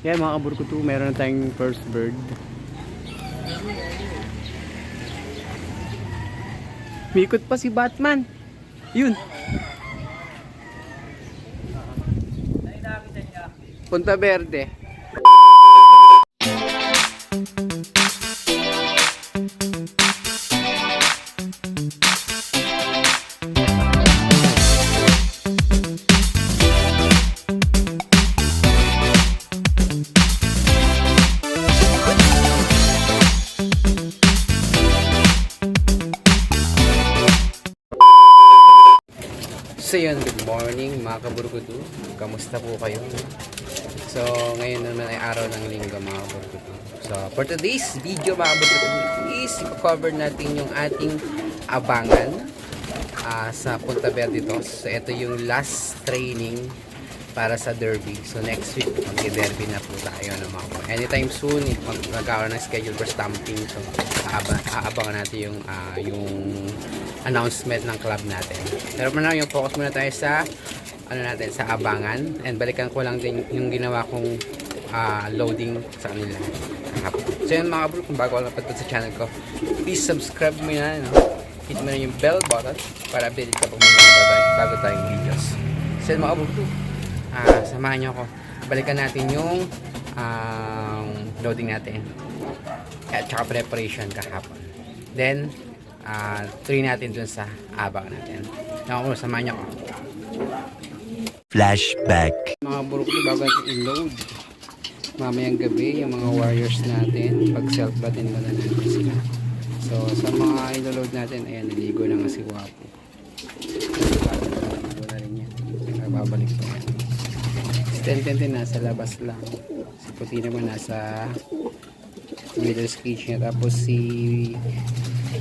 Yan mga kaburkutu, meron na tayong first bird. Mikot pa si Batman. Yun. Punta Verde. So morning mga kaburkutu. Kamusta po kayo? So ngayon naman ay araw ng linggo mga kaburkutu. So for today's video mga kaburkutu is cover natin yung ating abangan ah, sa Punta Verde Tos. So ito yung last training para sa derby. So next week mag-derby na po tayo no, mga kaburkutu. Anytime soon, mag magkakaroon ng schedule for stamping. So aaba- aabangan natin yung ah, yung announcement ng club natin. Pero muna yung focus muna tayo sa ano natin sa abangan and balikan ko lang din yung ginawa kong ah, loading sa kanila. So yun mga bro, kung bago ka lang sa channel ko, please subscribe mo na, no? hit mo na yung bell button para updated ka pag mga bago tayong videos. So yun mga bro, ah, samahan nyo ako. Balikan natin yung um, loading natin at saka preparation kahapon. Then, ah tuloy natin dun sa abang natin. Ako, samahan niyo ako. Flashback. Mga burok bago natin i-load. Mamayang gabi, yung mga warriors natin, pag self-batin na natin sila. So, sa mga ilo-load natin, ayan, niligo na nga si Wapo. Babalik pa yan. Tenten nasa labas lang. Si Puti naman nasa stage niya. Tapos si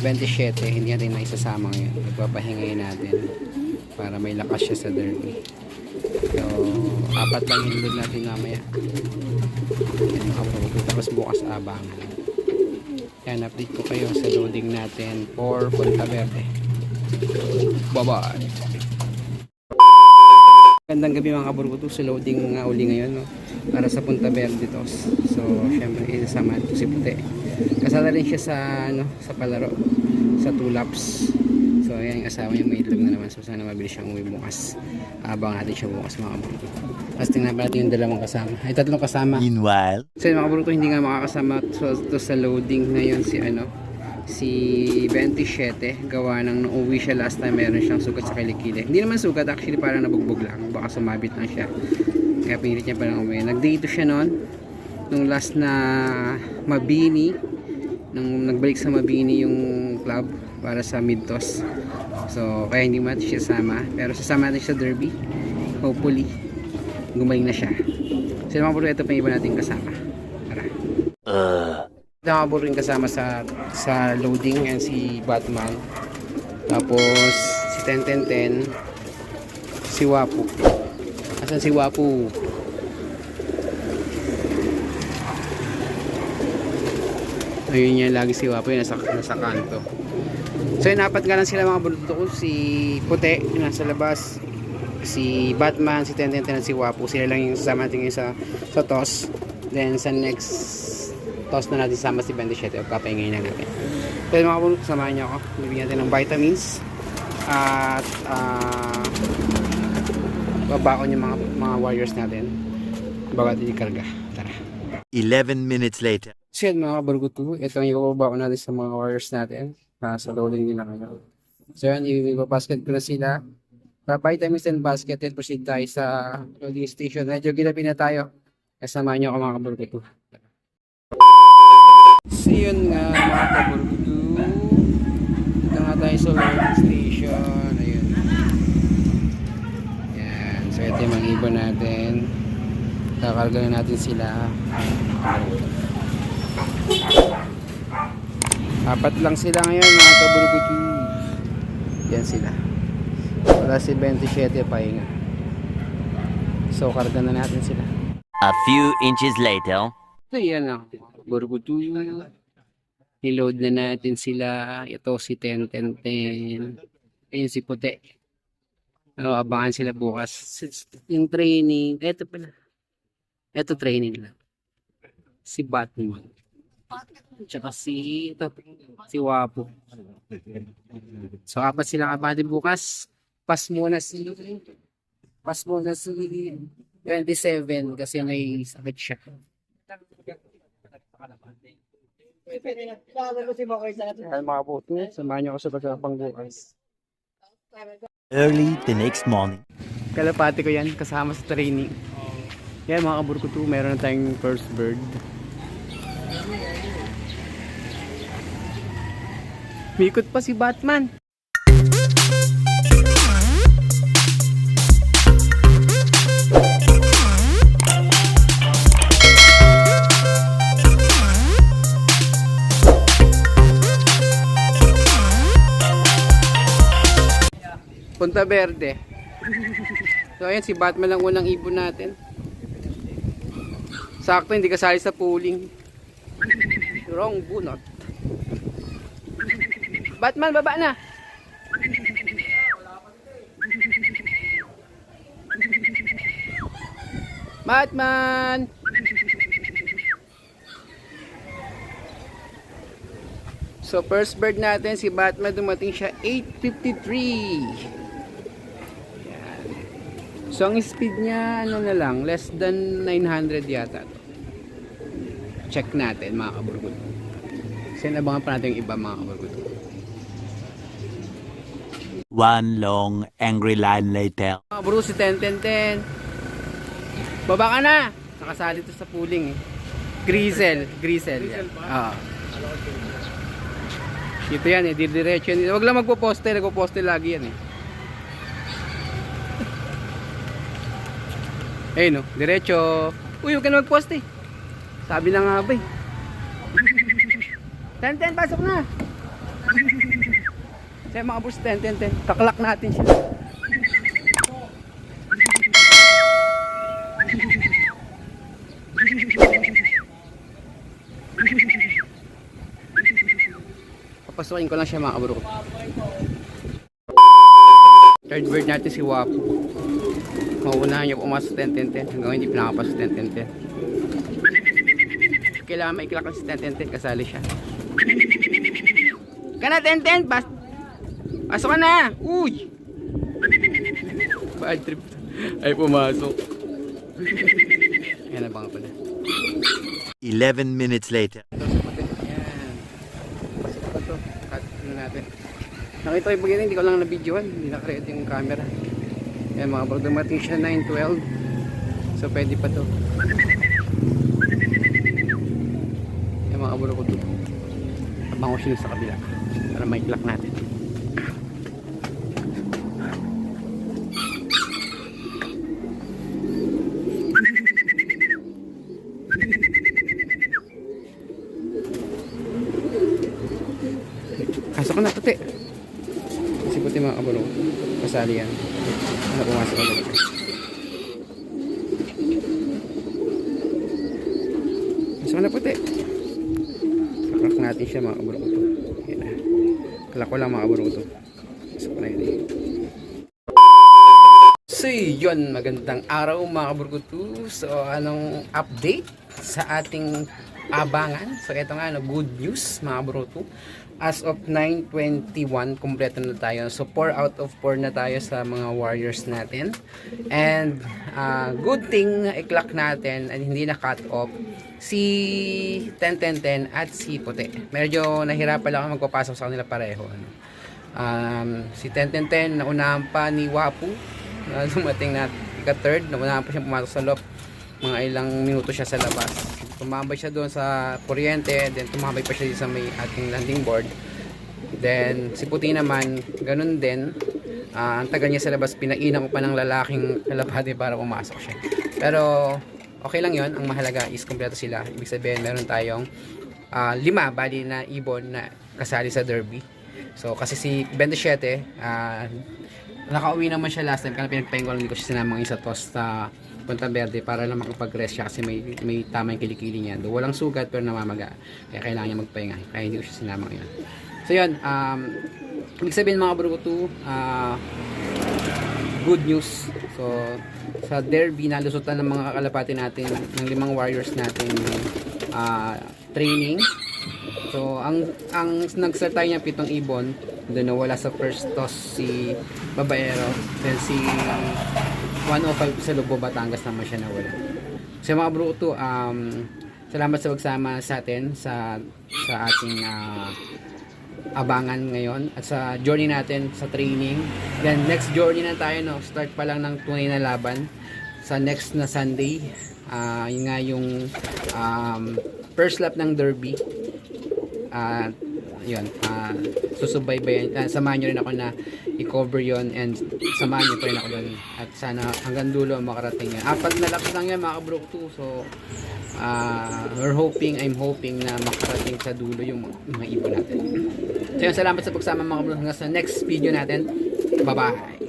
27, hindi natin na isasama ngayon. Nagpapahingayin natin para may lakas siya sa derby. So, apat lang yung natin mamaya. Yan yung upload. Tapos bukas abangan. Yan, update ko kayo sa loading natin for Punta Verde. Bye-bye! Gandang gabi mga kaburguto sa loading nga uli ngayon no? para sa Punta Verde tos. So, syempre, isasama ito si Puti. Kasala rin siya sa, ano, sa palaro, sa two laps. So, ayan yung asawa niya, may itlog na naman. So, sana mabilis siyang umuwi bukas. Abang natin siya bukas mga kaburguto. Tapos tingnan pa natin yung dalawang kasama. Ay, tatlong kasama. Meanwhile, So mga kaburto, hindi nga makakasama to, to sa loading ngayon si ano si 27 gawa ng nung uwi siya last time meron siyang sugat sa kilikili. Hindi naman sugat actually parang nabugbog lang. Baka sumabit lang siya. Kaya pinilit niya parang umuwi nag-date siya noon nung last na Mabini nung nagbalik sa Mabini yung club para sa Midtos. So kaya hindi man siya sama. Pero sasama natin sa derby. Hopefully gumaling na siya. So bro ito pa iba nating kasama nakaburo rin kasama sa sa loading and si Batman. Tapos si 101010 si Wapu. Asan si Wapu? Ayun yan lagi si Wapu yun nasa, nasa kanto. So yun apat nga lang sila mga buluto ko. Si Puti yun nasa labas. Si Batman, si 1010 at si Wapu. Sila lang yung sasama natin sa, sa toss then sa next toss na natin sama si 27 o kapahingayin na natin pero mga bunot samahan niyo ako bibigyan natin ng vitamins at uh, babaon yung mga, mga warriors natin bago natin ikarga tara 11 minutes later. So yan mga kaburgutu, ito ang ibababa natin sa mga warriors natin. Uh, sa loading nila ngayon. So yan, ibabasket ko na sila. Papay tayo and basket and proceed tayo sa loading station. Medyo ginabi na tayo. Kasama niyo ako mga kaburgutu. So yun nga mga kaburgutu. Ito nga tayo sa loading station. Ayun. Yan. So ito yung mga ibon natin. Kakarga na natin sila. Apat lang sila ngayon mga kaburgutu. Yan sila. Wala si 27 pahinga. So karga na natin sila. A few inches later. So yan lang. Burgutu. Niload na natin sila. Ito si 10, 10, 10. Ayun si Puti. Oh, abangan sila bukas. Yung training. Ito pala. Ito training lang. si Batman. Tsaka si, ito, si Wapo. So, apat silang kapatid bukas. Pas muna si, pas muna si 27 kasi may sakit siya. Kaya mga puto, samahan niyo ako sa pagkakapang bukas. Early the next morning. Kalapati ko yan, kasama sa training. Yan mga kaburkutu, meron na tayong first bird. Mikot pa si Batman. Punta Verde. So ayan, si Batman lang unang ibon natin. Sakto, hindi kasali sa pooling. Wrong bunot. Batman, baba na! Batman! So first bird natin, si Batman dumating siya 8.53. So, ang speed niya, ano na lang, less than 900 yata. to. Check natin, mga kaburgut. Kasi nabangan pa natin yung iba, mga kaburgut. One long angry line later. Mga bro, si 10-10-10. Baba ka na! Nakasali to sa pooling eh. Grizzle. Grizzle. yan. Oo. Ito yan eh, didiretso yan. Huwag lang magpo-poste, nagpo-poste lagi yan eh. Ayun no, diretso. Uy, huwag ka na magposte. Sabi na nga ba eh. Ten, ten, pasok na. Kaya mga boss, ten, ten, ten. Kaklak natin siya. Papasukin ko lang siya mga kaburo. Third bird natin si Wapo. Mauunahan niya pumasok 10-10-10 hanggang hindi pinakapasok 10-10-10. Kailangan maiklak lang si 10-10-10 kasali siya. Ka na 10-10! Pas Pasok ka na! Uy! Bad trip. Ay pumasok. Yan na bang pala. 11 minutes later. Yan. Pasok pa to. Cut na natin. Nakita ko yung bagay hindi ko lang na-videoan. Hindi nakaread yung camera. Yan mga bro, dumating siya 9.12. So pwede pa to. Yan mga bro ko to. Abang ko siya sa kabila. Para may clock natin. Pasok na puti. Mga kabalo. Kasali yan. Ano pumasok agad. Pasok ka na puti. Sakrak natin siya mga kabalo ko to. Yan ko lang mga kabalo ko to. Pasok yun magandang araw mga kaburgutu. So anong update sa ating abangan? So ito nga, no, good news mga kaburgutu. As of 9.21, kompleto na tayo. So 4 out of 4 na tayo sa mga warriors natin. And ah, good thing i-clock natin at hindi na cut off si 10-10-10 at si Puti. Medyo nahirapan lang ako magpapasok sa kanila pareho. Ano. Um, si 10-10-10, naunahan pa ni Wapu na dumating na ika-third, naunahan pa siya pumasok sa loob. Mga ilang minuto siya sa labas. Tumambay siya doon sa kuryente, then tumambay pa siya sa may ating landing board. Then, si Puti naman, ganun din. Ah, ang tagal niya sa labas, pinainan ko pa ng lalaking kalapati para pumasok siya. Pero, okay lang yon Ang mahalaga is kompleto sila. Ibig sabihin, meron tayong ah, lima bali na ibon na kasali sa derby. So, kasi si 27, ah, nakauwi naman siya last time. Kaya lang hindi ko siya sinamang isa toss sa Punta Verde para lang makapag-rest siya kasi may, may tama yung kilikili niya. Do, walang sugat pero namamaga. Kaya kailangan niya magpahinga. Kaya hindi ko siya sinamang yun. So, yun. Um, ibig sabihin mga bruto, ah, good news. So, sa derby, nalusutan ng mga kakalapati natin, ng limang warriors natin, ah, training. So, ang ang nag-start niya pitong ibon, doon nawala sa first toss si Babaero, then si 105 sa Lubo, Batangas naman siya nawala. So mga bruto, um, salamat sa pagsama sa atin sa sa ating ah, abangan ngayon at sa journey natin sa training. Then next journey na tayo no, start pa lang ng tunay na laban sa next na Sunday. Ah, yun nga yung um, first lap ng Derby. At yun, ah, susubaybayan, ah, samahan nyo rin ako na i-cover yon and samahan nyo pa rin ako doon. At sana hanggang dulo makarating yan. Apat na laps lang yan mga kabrok 2. So, ah, we're hoping, I'm hoping na makarating sa dulo yung mga, ibon natin. So yun, salamat sa pagsama mga kabrok hanggang sa next video natin. Bye-bye!